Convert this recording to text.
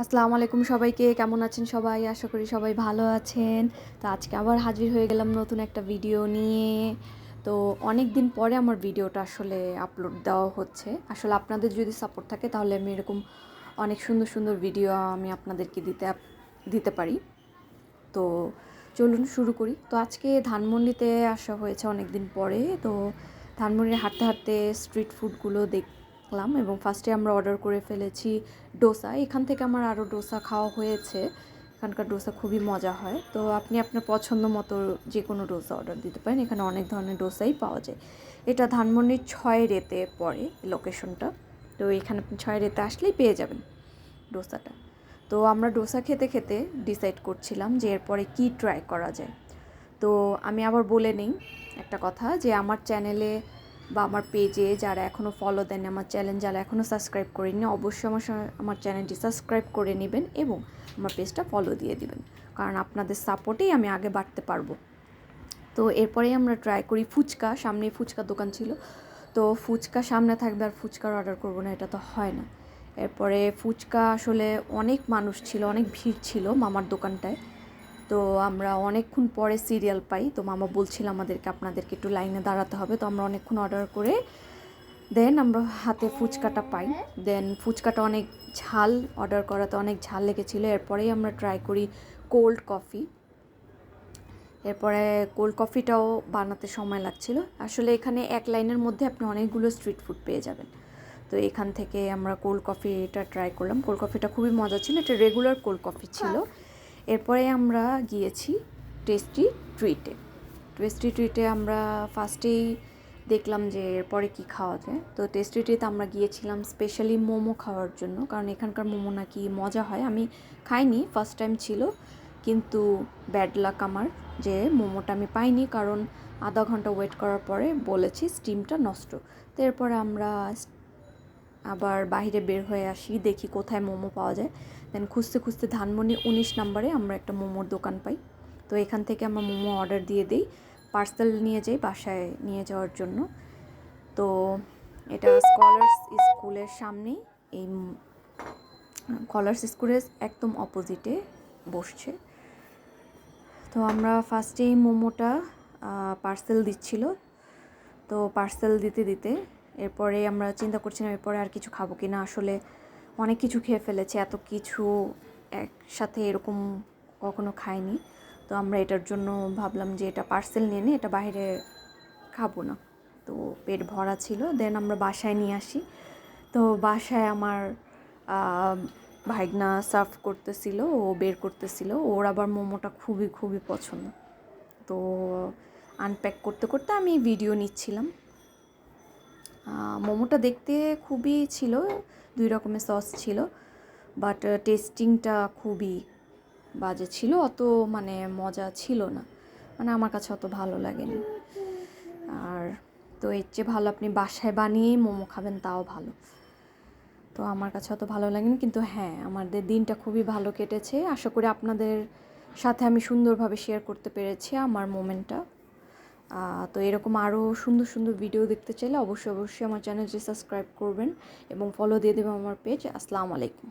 আসসালামু আলাইকুম সবাইকে, কেমন আছেন সবাই? আশা করি সবাই ভালো আছেন। তো আজকে আবার হাজির হয়ে গেলাম নতুন একটা ভিডিও নিয়ে। তো অনেক দিন পরে আমার ভিডিওটা আসলে আপলোড দেওয়া হচ্ছে। আসলে আপনাদের যদি সাপোর্ট থাকে, তাহলে আমি এরকম অনেক সুন্দর সুন্দর ভিডিও আমি আপনাদেরকে দিতে দিতে পারি। তো চলুন শুরু করি। তো আজকে ধানমন্ডিতে আসা হয়েছে অনেক দিন পরে। তো ধানমন্ডির হাঁটতে হাঁটতে স্ট্রিট ফুডগুলো দেখলাম এবং ফার্স্টে আমরা অর্ডার করে ফেলেছি ডোসা। এখান থেকে আমার আরও ডোসা খাওয়া হয়েছে। এখানকার ডোসা খুবই মজা হয়। তো আপনি আপনার পছন্দ মতো যে কোনো ডোসা অর্ডার দিতে পারেন। এখানে অনেক ধরনের ডোসাই পাওয়া যায়। এটা ধানমন্ডির ছয় রেতে পড়ে লোকেশনটা তো এখানে আপনি ছয় রেতে আসলেই পেয়ে যাবেন ডোসাটা। তো আমরা ডোসা খেতে খেতে ডিসাইড করছিলাম যে এরপরে কী ট্রাই করা যায়। তো আমি আবার বলে নিই একটা কথা যে আমার চ্যানেলে বা আমার পেজে যারা এখনও ফলো দেন আমার চ্যানেল যারা এখনও সাবস্ক্রাইব করেনি অবশ্যই আমার আমার চ্যানেলটি সাবস্ক্রাইব করে নেবেন এবং আমার পেজটা ফলো দিয়ে দিবেন। কারণ আপনাদের সাপোর্টেই আমি আগে বাড়তে পারব। তো এরপরেই আমরা ট্রাই করি ফুচকা। সামনে ফুচকা দোকান ছিল। তো ফুচকা সামনে থাকবে আর ফুচকার অর্ডার করব না, এটা তো হয় না। এরপরে ফুচকা আসলে অনেক মানুষ ছিল, অনেক ভিড় ছিল মামার দোকানটায়। তো আমরা অনেকক্ষণ পরে সিরিয়াল পাই। তো মামা বলছিল আমাদেরকে, আপনাদেরকে একটু লাইনে দাঁড়াতে হবে। তো আমরা অনেকক্ষণ অর্ডার করে দেন আমরা হাতে ফুচকাটা পাই। দেন ফুচকাটা অনেক ঝাল অর্ডার করাতে অনেক ঝাল লেগেছিলো। এরপরেই আমরা ট্রাই করি কোল্ড কফি এরপরে কোল্ড কফিটাও বানাতে সময় লাগছিল। আসলে এখানে এক লাইনের মধ্যে আপনি অনেকগুলো স্ট্রিট ফুড পেয়ে যাবেন। তো এখান থেকে আমরা কোল্ড কফিটা ট্রাই করলাম। কোল্ড কফিটা খুবই মজা ছিল। এটা রেগুলার কোল্ড কফি ছিল। এরপরে আমরা গিয়েছি টেস্টি ট্রিটে টেস্টি ট্রিটে আমরা ফার্স্টেই দেখলাম যে এরপরে কি খাওয়া যায়। তো টেস্টি ট্রিতে আমরা গিয়েছিলাম স্পেশালি মোমো খাওয়ার জন্য, কারণ এখানকার মোমো নাকি মজা হয়। আমি খাইনি ফার্স্ট টাইম ছিল, কিন্তু ব্যাড লাক আমার যে মোমোটা আমি পাইনি, কারণ আধা ঘণ্টা ওয়েট করার পরে বলেছি স্টিমটা নষ্ট। তো এরপরে আমরা আবার বাইরে বের হয়ে আসি, দেখি কোথায় মোমো পাওয়া যায়। দেন খুঁজতে খুঁজতে ধানমন্ডি উনিশ নম্বরে আমরা একটা মোমোর দোকান পাই। তো এখান থেকে আমরা মোমো অর্ডার দিয়ে দিই, পার্সেল নিয়ে যাই বাসায় নিয়ে যাওয়ার জন্য। তো এটা স্কলার্স স্কুলের সামনেই, এই স্কলার্স স্কুলের একদম অপোজিটে বসছে। তো আমরা ফার্স্টেই মোমোটা পার্সেল দিচ্ছিল। তো পার্সেল দিতে দিতে এরপরে আমরা চিন্তা করছিলাম এরপরে আর কিছু খাব কি না আসলে অনেক কিছু খেয়ে ফেলেছে, এত কিছু একসাথে এরকম কখনো খাইনি। তো আমরা এটার জন্য ভাবলাম যে এটা পার্সেল নিয়ে নিই এটা বাইরে খাব না। তো পেট ভরা ছিল দেন আমরা বাসায় নিয়ে আসি। তো বাসায় আমার ভাইগনা সার্ভ করতেছিল, ও বের করতেছিল। ওর আবার মোমোটা খুবই খুবই পছন্দ। তো আনপ্যাক করতে করতে আমি ভিডিও নিচ্ছিলাম। মোমোটা দেখতে খুবই ছিল, দুই রকমের সস ছিল বাট টেস্টিংটা খুবই বাজে ছিল, অত মানে মজা ছিল না। মানে আমার কাছে অত ভালো লাগেনি। আর তো এর চেয়ে ভালো আপনি বাসায় বানিয়েই মোমো খাবেন, তাও ভালো। তো আমার কাছে অত ভালো লাগেনি, কিন্তু হ্যাঁ আমাদের দিনটা খুবই ভালো কেটেছে। আশা করি আপনাদের সাথে আমি সুন্দরভাবে শেয়ার করতে পেরেছি আমার মোমেন্টটা। তো এরকম আরও সুন্দর সুন্দর ভিডিও দেখতে চাইলে অবশ্যই অবশ্যই আমার চ্যানেলটি সাবস্ক্রাইব করবেন এবং ফলো দিয়ে দেবেন আমার পেজ আসসালামু আলাইকুম।